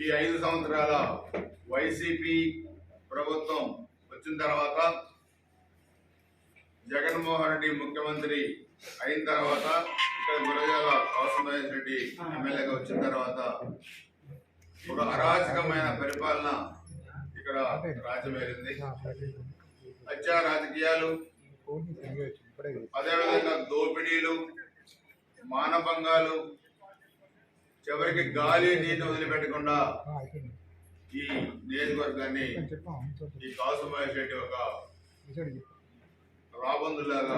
ఈ ఐదు సంవత్సరాల వైసీపీ ప్రభుత్వం వచ్చిన తర్వాత జగన్మోహన్ రెడ్డి ముఖ్యమంత్రి అయిన తర్వాత ఇక్కడ గురజాల కౌసమహేష్ రెడ్డి ఎమ్మెల్యేగా వచ్చిన తర్వాత ఒక అరాచకమైన పరిపాలన ఇక్కడ రాజ్యమేరింది హత్యా రాజకీయాలు అదేవిధంగా దోపిడీలు మానభంగాలు చివరికి గాలి నీటి వదిలిపెట్టకుండా ఈ నియోజకవర్గాన్ని ఈ కౌసమహేష్ రెడ్డి ఒక రాబందులాగా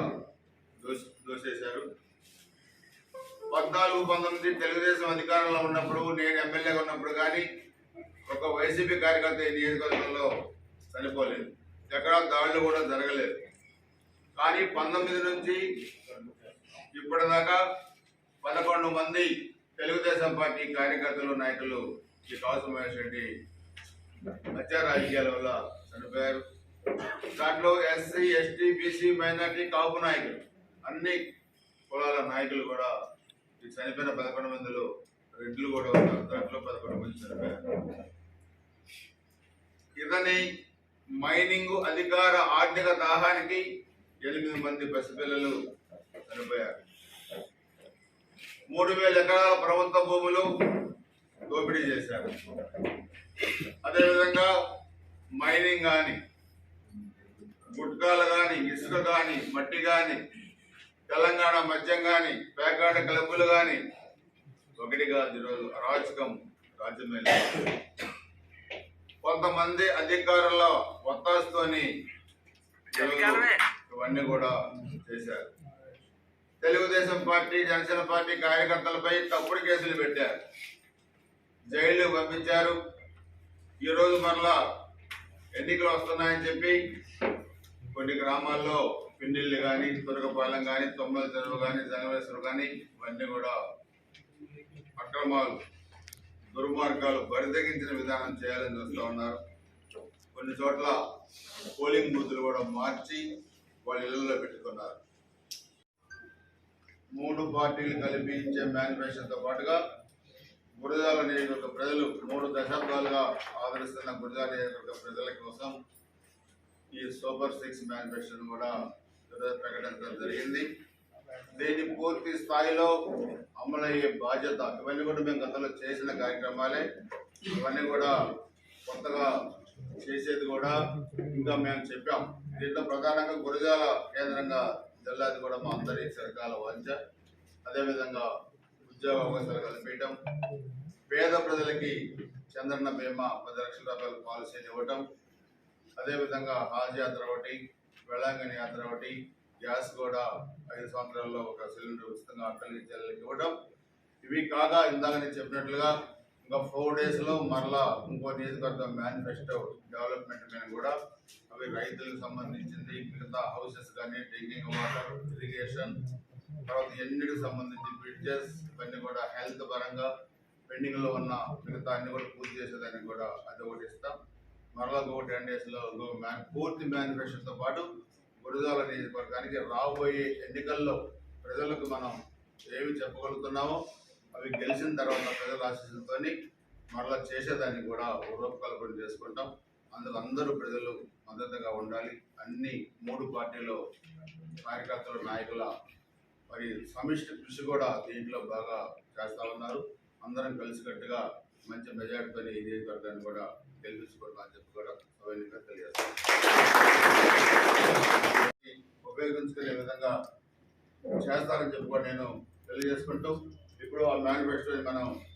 దోసి దోసేశారు. పద్నాలుగు పంతొమ్మిది తెలుగుదేశం అధికారంలో ఉన్నప్పుడు నేను ఎమ్మెల్యేగా ఉన్నప్పుడు కానీ ఒక వైసీపీ కార్యకర్త ఈ నియోజకవర్గంలో చనిపోలేదు. ఎక్కడా దాడులు కూడా జరగలేదు. కానీ పంతొమ్మిది నుంచి ఇప్పటిదాకా పదకొండు మంది తెలుగుదేశం పార్టీ కార్యకర్తలు నాయకులు ఈ కౌసం మహేష్ రెడ్డి మధ్య రాజకీయాల వల్ల చనిపోయారు. దాంట్లో SC ST BC minority Kapu నాయకులు అన్ని కులాల నాయకులు కూడా ఈ చనిపోయిన పదకొండు మందిలో రెడ్లు కూడా ఉన్నారు. దాంట్లో పదకొండు మంది చనిపోయారు. ఇతని మైనింగ్ అధికార ఆర్థిక దాహానికి ఎనిమిది మంది పసిపిల్లలు చనిపోయారు. మూడు వేల ఎకరాల ప్రభుత్వ భూములు దోపిడీ చేశారు. అదేవిధంగా మైనింగ్ కానీ గుట్కాలు కానీ ఇసుక కానీ మట్టి కానీ తెలంగాణ మద్యం కానీ పేకాట క్లబ్బులు కానీ ఒకటిగా ఈరోజు అరాచకం రాజ్యమేలి కొంతమంది అధికారుల ఒత్తాసుతోని ఈరోజు ఇవన్నీ కూడా చేశారు. తెలుగుదేశం పార్టీ జనసేన పార్టీ కార్యకర్తలపై తప్పుడు కేసులు పెట్టారు. జైలు పంపించారు. ఈరోజు మరలా ఎన్నికలు వస్తున్నాయని చెప్పి కొన్ని గ్రామాల్లో పిండిళ్ళు కానీ తురగపాలెం కానీ తొమ్మల చెరువు కానీ జనవేశ్వరు కానీ ఇవన్నీ కూడా అక్రమాలు దుర్మార్గాలు బరితెగించిన విధానం చేయాలని చూస్తూ ఉన్నారు. కొన్ని చోట్ల పోలింగ్ బూతులు కూడా మార్చి వాళ్ళ ఇళ్ళలో పెట్టుకున్నారు. మూడు పార్టీలు కలిపి ఇచ్చే మేనిఫెస్టోతో పాటుగా గురజాల నియోజకవర్గ ప్రజలు మూడు దశాబ్దాలుగా ఆదరిస్తున్న గురజాల నియోజకవర్గ ప్రజల కోసం ఈ సూపర్ సిక్స్ మేనిఫెస్టోను కూడా ప్రకటించడం జరిగింది. దీన్ని పూర్తి స్థాయిలో అమలయ్యే బాధ్యత ఇవన్నీ కూడా మేము గతంలో చేసిన కార్యక్రమాలే. ఇవన్నీ కూడా కొత్తగా చేసేది కూడా ఇంకా మేము చెప్పాం. దీంట్లో ప్రధానంగా గురజాల కేంద్రంగా జిల్లాది కూడా మా అందరి సరకాల వంచ. అదేవిధంగా ఉద్యోగ అవకాశాలు కల్పించడం పేద ప్రజలకి చంద్రన్న బీమా పది లక్షల రూపాయల పాలసీలు ఇవ్వటం. అదేవిధంగా హాజ్ యాత్ర ఒకటి వేళాంగణి యాత్ర ఒకటి గ్యాస్ కూడా ఐదు సంవత్సరాల్లో ఒక సిలిండర్ ఉచితంగా అక్కడికి చెల్లెలకి ఇవ్వడం ఇవి కాగా ఇందాక నేను చెప్పినట్లుగా ఇంకా ఫోర్ డేస్లో మరలా ఇంకో నియోజకవర్గం మేనిఫెస్టో డెవలప్మెంట్ మీద కూడా అవి రైతులకు సంబంధించింది మిగతా హౌసెస్ కానీ డ్రింకింగ్ వాటర్ ఇరిగేషన్ తర్వాత ఎన్నిటికి సంబంధించి బ్రిడ్జెస్ ఇవన్నీ కూడా హెల్త్ పరంగా పెండింగ్లో ఉన్న మిగతా అన్ని కూడా పూర్తి చేసేదానికి కూడా అది ఒకటి ఇస్తాం. మరలా గో టెన్ డేస్లో మ్యాన్ పూర్తి మేనిఫెస్టోతో పాటు గురజాల నియోజకవర్గానికి రాబోయే ఎన్నికల్లో ప్రజలకు మనం ఏమి చెప్పగలుగుతున్నామో అవి గెలిచిన తర్వాత ప్రజల ఆశీస్సులతో మరలా చేసేదాన్ని కూడా రూపకల్పన చేసుకుంటాం. అందుకు అందరూ ప్రజలు మద్దతుగా ఉండాలి. అన్ని మూడు పార్టీలు కార్యకర్తల నాయకుల మరి సమిష్టి కృషి కూడా దీంట్లో బాగా చేస్తా ఉన్నారు. అందరం కలిసికట్టుగా మంచి మెజార్టీతో ఈ నియోజకవర్గాన్ని కూడా గెలిపించుకోవడం అని చెప్పి కూడా సౌన్యంగా తెలియజేస్తాం ఉపయోగించుకునే విధంగా చేస్తారని చెప్పి కూడా నేను తెలియజేసుకుంటూ ఇప్పుడు ఆ మేనిఫెస్టో మనం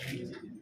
Easy.